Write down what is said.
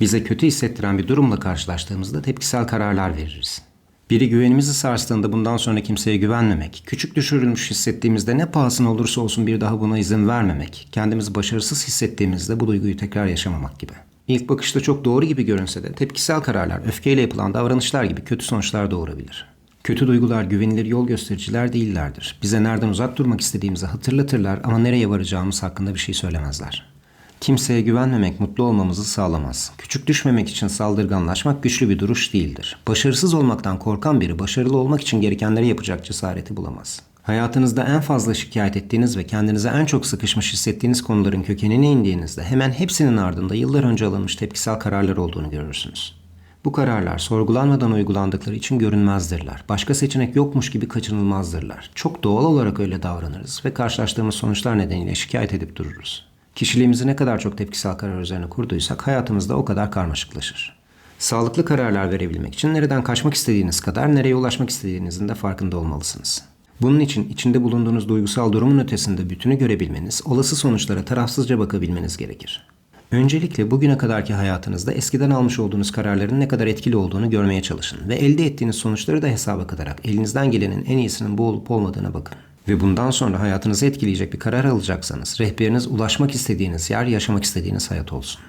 Bize kötü hissettiren bir durumla karşılaştığımızda tepkisel kararlar veririz. Biri güvenimizi sarstığında bundan sonra kimseye güvenmemek, küçük düşürülmüş hissettiğimizde ne pahasına olursa olsun bir daha buna izin vermemek, kendimizi başarısız hissettiğimizde bu duyguyu tekrar yaşamamak gibi. İlk bakışta çok doğru gibi görünse de tepkisel kararlar öfkeyle yapılan davranışlar gibi kötü sonuçlar doğurabilir. Kötü duygular güvenilir yol göstericiler değillerdir. Bize nereden uzak durmak istediğimizi hatırlatırlar ama nereye varacağımız hakkında bir şey söylemezler. Kimseye güvenmemek mutlu olmamızı sağlamaz. Küçük düşmemek için saldırganlaşmak güçlü bir duruş değildir. Başarısız olmaktan korkan biri başarılı olmak için gerekenleri yapacak cesareti bulamaz. Hayatınızda en fazla şikayet ettiğiniz ve kendinize en çok sıkışmış hissettiğiniz konuların kökenine indiğinizde hemen hepsinin ardında yıllar önce alınmış tepkisel kararlar olduğunu görürsünüz. Bu kararlar sorgulanmadan uygulandıkları için görünmezdirler. Başka seçenek yokmuş gibi kaçınılmazdırlar. Çok doğal olarak öyle davranırız ve karşılaştığımız sonuçlar nedeniyle şikayet edip dururuz. Kişiliğimizi ne kadar çok tepkisel karar üzerine kurduysak hayatımızda o kadar karmaşıklaşır. Sağlıklı kararlar verebilmek için nereden kaçmak istediğiniz kadar nereye ulaşmak istediğinizin de farkında olmalısınız. Bunun için içinde bulunduğunuz duygusal durumun ötesinde bütünü görebilmeniz, olası sonuçlara tarafsızca bakabilmeniz gerekir. Öncelikle bugüne kadarki hayatınızda eskiden almış olduğunuz kararların ne kadar etkili olduğunu görmeye çalışın ve elde ettiğiniz sonuçları da hesaba katarak elinizden gelenin en iyisinin bu olup olmadığına bakın. Ve bundan sonra hayatınızı etkileyecek bir karar alacaksanız rehberiniz ulaşmak istediğiniz yer, yaşamak istediğiniz hayat olsun.